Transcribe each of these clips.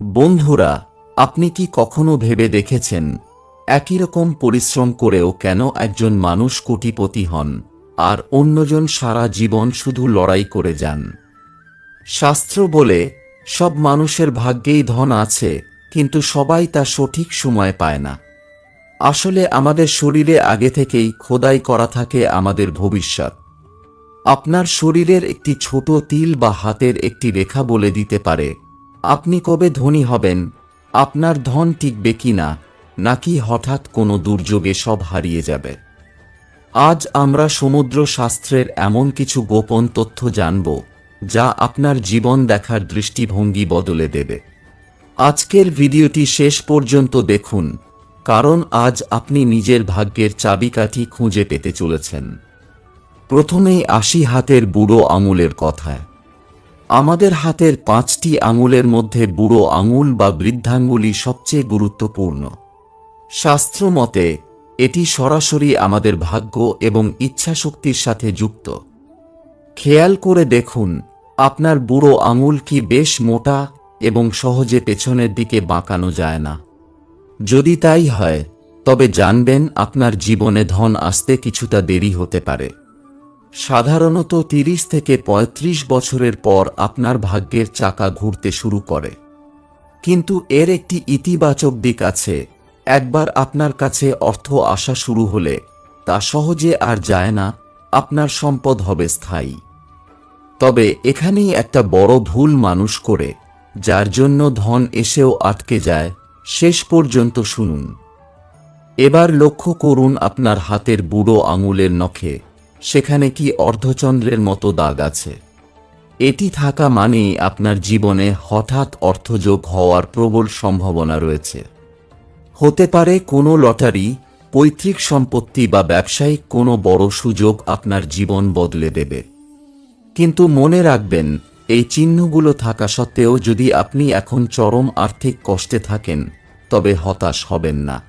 বন্ধুরা, আপনি কি কখনো ভেবে দেখেছেন একই রকম পরিশ্রম করেও কেন একজন মানুষ কোটিপতি হন আর অন্যজন সারা জীবন শুধু লড়াই করে যান? শাস্ত্র বলে, সব মানুষের ভাগ্যেই ধন আছে, কিন্তু সবাই তা সঠিক সময় পায় না। আসলে আমাদের শরীরে আগে থেকেই খোদাই করা থাকে আমাদের ভবিষ্যৎ। আপনার শরীরের একটি ছোট তিল বা হাতের একটি রেখা বলে দিতে পারে। আপনি কবে ধনী হবেন? আপনার ধন টিকবে কিনা নাকি হঠাৎ কোনো দুর্যোগে সব হারিয়ে যাবে? আজ আমরা সমুদ্র শাস্ত্রের এমন কিছু গোপন তথ্য জানব, যা আপনার জীবন দেখার দৃষ্টিভঙ্গি বদলে দেবে। আজকের ভিডিওটি শেষ পর্যন্ত দেখুন, কারণ আজ আপনি নিজের ভাগ্যের চাবিকাঠি খুঁজে পেতে চলেছেন। প্রথমেই আশি হাতের বুড়ো আঙুলের কথায়। আমাদের হাতের পাঁচটি আঙুলের মধ্যে বুড়ো আঙুল বা বৃদ্ধাঙ্গুলি সবচেয়ে গুরুত্বপূর্ণ। শাস্ত্র মতে, এটি সরাসরি আমাদের ভাগ্য এবং ইচ্ছাশক্তির সাথে যুক্ত। খেয়াল করে দেখুন, আপনার বুড়ো আঙুল কি বেশ মোটা এবং সহজে পেছনের দিকে বাঁকানো যায় না। যদি তাই হয়, তবে জানবেন আপনার জীবনে ধন আসতে কিছুটা দেরি হতে পারে। সাধারণত তিরিশ থেকে ৩৫ বছরের পর আপনার ভাগ্যের চাকা ঘুরতে শুরু করে। কিন্তু এর একটি ইতিবাচক দিক আছে। একবার আপনার কাছে অর্থ আসা শুরু হলে তা সহজে আর যায় না, আপনার সম্পদ হবে স্থায়ী। তবে এখানেই একটা বড় ভুল মানুষ করে, যার জন্য ধন এসেও আটকে যায়, শেষ পর্যন্ত শুনুন। এবার লক্ষ্য করুন আপনার হাতের বুড়ো আঙুলের নখে। সেখানে কি অর্ধচন্দ্রের মতো দাগ আছে? এটি থাকা মানেই আপনার জীবনে হঠাৎ অর্থযোগ হওয়ার প্রবল সম্ভাবনা রয়েছে। হতে পারে কোনো লটারি, পৈতৃক সম্পত্তি বা ব্যবসায়িক কোনো বড় সুযোগ আপনার জীবন বদলে দেবে। কিন্তু মনে রাখবেন, এই চিহ্নগুলো থাকা সত্ত্বেও যদি আপনি এখন চরম আর্থিক কষ্টে থাকেন, তবে হতাশ হবেন না।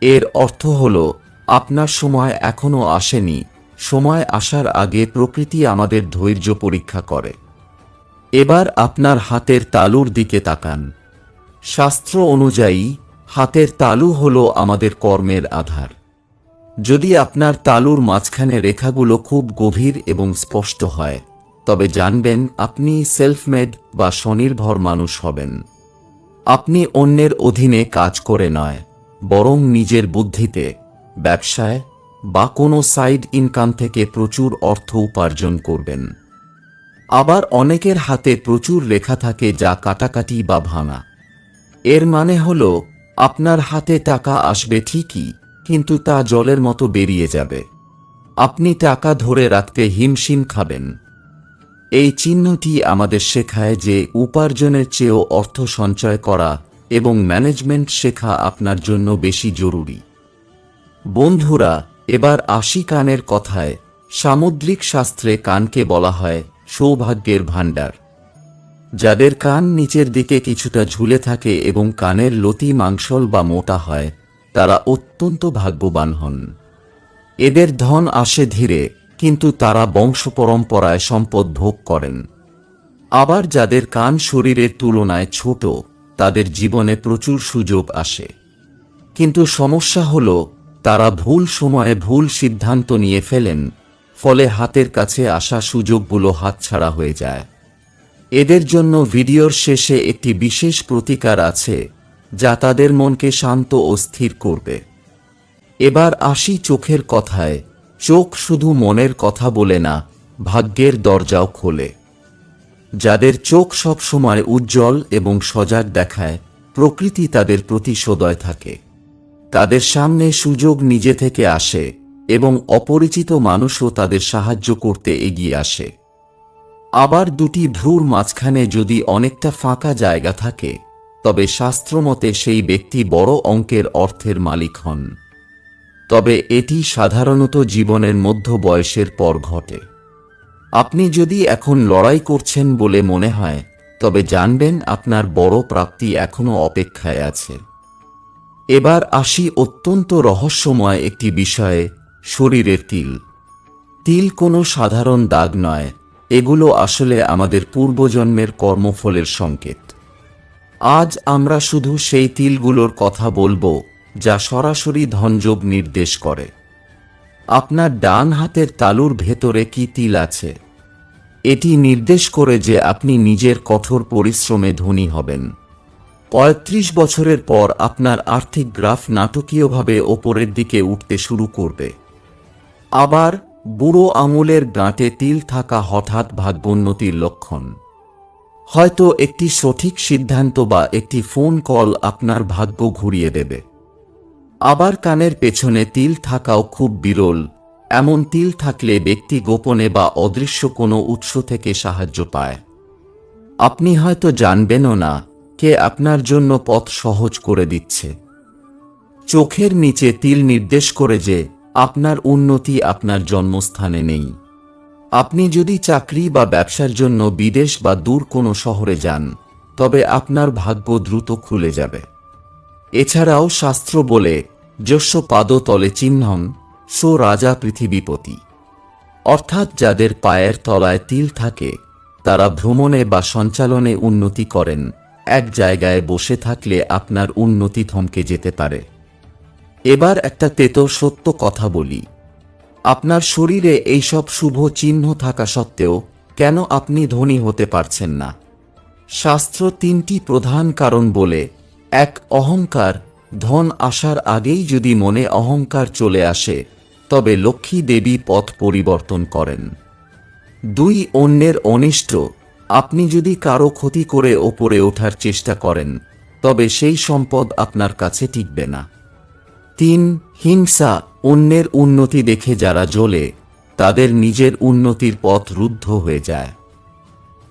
এর অর্থ হল, আপনার সময় এখনও আসেনি সময় আসার আগে প্রকৃতি আমাদের ধৈর্য পরীক্ষা করে। এবার আপনার হাতের তালুর দিকে তাকান। শাস্ত্র অনুযায়ী, হাতের তালু হল আমাদের কর্মের আধার। যদি আপনার তালুর মাঝখানে রেখাগুলো খুব গভীর এবং স্পষ্ট হয়, তবে জানবেন আপনি সেলফমেড বা স্বনির্ভর মানুষ হবেন। আপনি অন্যের অধীনে কাজ করে নয়, বরং নিজের বুদ্ধিতে, ব্যবসায় বা কোনো সাইড ইনকাম থেকে প্রচুর অর্থ উপার্জন করবেন। আবার অনেকের হাতে প্রচুর লেখা থাকে যা কাটাকাটি বা ভাঙা। এর মানে হল, আপনার হাতে টাকা আসবে ঠিকই, কিন্তু তা জলের মতো বেরিয়ে যাবে। আপনি টাকা ধরে রাখতে হিমশিম খাবেন। এই চিহ্নটি আমাদের শেখায় যে উপার্জনের চেয়েও অর্থ সঞ্চয় করা এবং ম্যানেজমেন্ট শেখা আপনার জন্য বেশি জরুরি। বন্ধুরা এবার আশি কানের কথায় সামুদ্রিক শাস্ত্রে কানকে বলা হয় সৌভাগ্যের ভাণ্ডার। যাদের কান নিচের দিকে কিছুটা ঝুলে থাকে এবং কানের লতি, মাংসল বা মোটা হয়, তারা অত্যন্ত ভাগ্যবান হন। এদের ধন আসে ধীরে, কিন্তু তারা বংশ পরম্পরায় সম্পদ ভোগ করেন। আবার যাদের কান শরীরের তুলনায় ছোট, তাদের জীবনে প্রচুর সুযোগ আসে। কিন্তু সমস্যা হল তারা ভুল সময়ে ভুল সিদ্ধান্ত নিয়ে ফেলেন, ফলে হাতের কাছে আসা সুযোগগুলো হাতছাড়া হয়ে যায়। এদের জন্য ভিডিওর শেষে একটি বিশেষ প্রতিকার আছে, যা তাদের মনকে শান্ত ও স্থির করবে। এবার আসি চোখের কথায়, চোখ শুধু মনের কথা বলে না, ভাগ্যের দরজাও খোলে। যাদের চোখ সবসময় উজ্জ্বল এবং সজাগ দেখায়, প্রকৃতি তাদের প্রতি সদয় থাকে। তাদের সামনে সুযোগ নিজে থেকে আসে এবং অপরিচিত মানুষও তাদের সাহায্য করতে এগিয়ে আসে। আবার দুটি ভ্রুর মাঝখানে যদি অনেকটা ফাঁকা জায়গা থাকে, তবে শাস্ত্রমতে সেই ব্যক্তি বড় অঙ্কের অর্থের মালিক হন। তবে এটি সাধারণত জীবনের মধ্য বয়সের পর ঘটে। আপনি যদি এখন লড়াই করছেন বলে মনে হয়, তবে জানবেন আপনার বড় প্রাপ্তি এখনও অপেক্ষায় আছে। এবার আসি অত্যন্ত রহস্যময় একটি বিষয়ে, শরীরের তিল। তিল কোনো সাধারণ দাগ নয়, এগুলো আসলে আমাদের পূর্বজন্মের কর্মফলের সংকেত। আজ আমরা শুধু সেই তিলগুলোর কথা বলব, যা সরাসরি ধনযোগ নির্দেশ করে। আপনার ডান হাতের তালুর ভেতরে কি তিল আছে? এটি নির্দেশ করে যে আপনি নিজের কঠোর পরিশ্রমে ধনী হবেন। পঁয়ত্রিশ বছরের পর আপনার আর্থিক গ্রাফ নাটকীয়ভাবে ওপরের দিকে উঠতে শুরু করবে। আবার বুড়ো আঙুলের গাঁটে তিল থাকা হঠাৎ ভাগ্যোন্নতির লক্ষণ। হয়তো একটি সঠিক সিদ্ধান্ত বা একটি ফোন কল আপনার ভাগ্য ঘুরিয়ে দেবে। আবার কানের পেছনে তিল থাকাও খুব বিরল, এমন তিল থাকলে ব্যক্তি গোপনে বা অদৃশ্য কোনো উৎস থেকে সাহায্য পায়। আপনি হয়তো জানবেনও না কে আপনার জন্য পথ সহজ করে দিচ্ছে। চোখের নিচে তিল নির্দেশ করে যে, আপনার উন্নতি আপনার জন্মস্থানে নেই। আপনি যদি চাকরি বা ব্যবসার জন্য বিদেশ বা দূর কোনো শহরে যান, তবে আপনার ভাগ্য দ্রুত খুলে যাবে। এছাড়াও শাস্ত্র বলে যস্য পাদতলে চিহ্নম সো রাজা পৃথিবীপতি। অর্থাৎ যাদের পায়ের তলায় তিল থাকে, তারা ভ্রমণে বা সঞ্চালনে উন্নতি করেন। এক জায়গায় বসে থাকলে আপনার উন্নতি থমকে যেতে পারে। এবার একটা তেতো সত্য কথা বলি। আপনার শরীরে এইসব শুভ চিহ্ন থাকা সত্ত্বেও কেন আপনি ধনী হতে পারছেন না? শাস্ত্র তিনটি প্রধান কারণ বলে, এক, অহংকার, ধন আসার আগেই যদি মনে অহংকার চলে আসে, তবে লক্ষ্মী দেবী পথ পরিবর্তন করেন। দুই, অন্যের অনিষ্ট আপনি যদি কারও ক্ষতি করে ওপরে ওঠার চেষ্টা করেন, তবে সেই সম্পদ আপনার কাছে টিকবে না। তিন, হিংসা অন্যের উন্নতি দেখে যারা জ্বলে, তাদের নিজের উন্নতির পথ রুদ্ধ হয়ে যায়।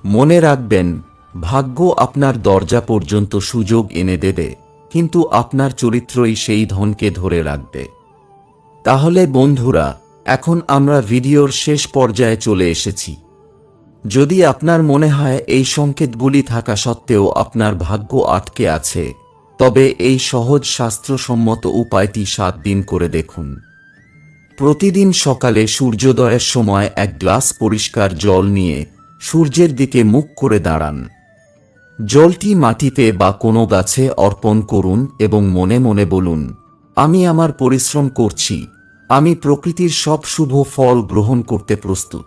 মনে রাখবেন, ভাগ্য আপনার দরজা পর্যন্ত সুযোগ এনে দেবে, কিন্তু আপনার চরিত্রই সেই ধনকে ধরে রাখবে। তাহলে বন্ধুরা, এখন আমরা ভিডিওর শেষ পর্যায়ে চলে এসেছি। যদি আপনার মনে হয় এই সংকেতগুলি থাকা সত্ত্বেও আপনার ভাগ্য আটকে আছে, তবে এই সহজ শাস্ত্রসম্মত উপায়টি সাত দিন করে দেখুন। প্রতিদিন সকালে সূর্যোদয়ের সময় এক গ্লাস পরিষ্কার জল নিয়ে সূর্যের দিকে মুখ করে দাঁড়ান। জলটি মাটিতে বা কোনো গাছে অর্পণ করুন এবং মনে মনে বলুন, আমি আমার পরিশ্রম করছি। আমি প্রকৃতির সব শুভ ফল গ্রহণ করতে প্রস্তুত।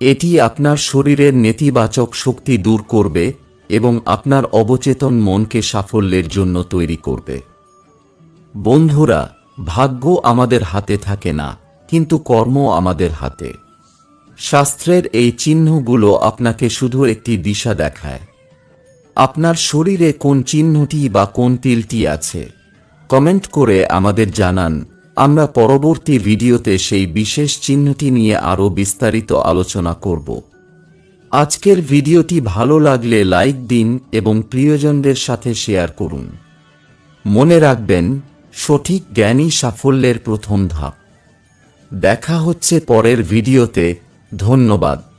এটি আপনার শরীরের নেতিবাচক শক্তি দূর করবে এবং আপনার অবচেতন মনকে সাফল্যের জন্য তৈরি করবে। বন্ধুরা, ভাগ্য আমাদের হাতে থাকে না, কিন্তু কর্ম আমাদের হাতে। শাস্ত্রের এই চিহ্নগুলো আপনাকে শুধু একটি দিশা দেখায়। আপনার শরীরে কোন চিহ্নটি বা কোন তিলটি আছে, কমেন্ট করে আমাদের জানান। আমরা পরবর্তী ভিডিওতে সেই বিশেষ চিহ্নটি নিয়ে আরও বিস্তারিত আলোচনা করব। আজকের ভিডিওটি ভালো লাগলে লাইক দিন এবং প্রিয়জনদের সাথে শেয়ার করুন। মনে রাখবেন, সঠিক জ্ঞানই সাফল্যের প্রথম ধাপ। দেখা হচ্ছে পরের ভিডিওতে। ধন্যবাদ।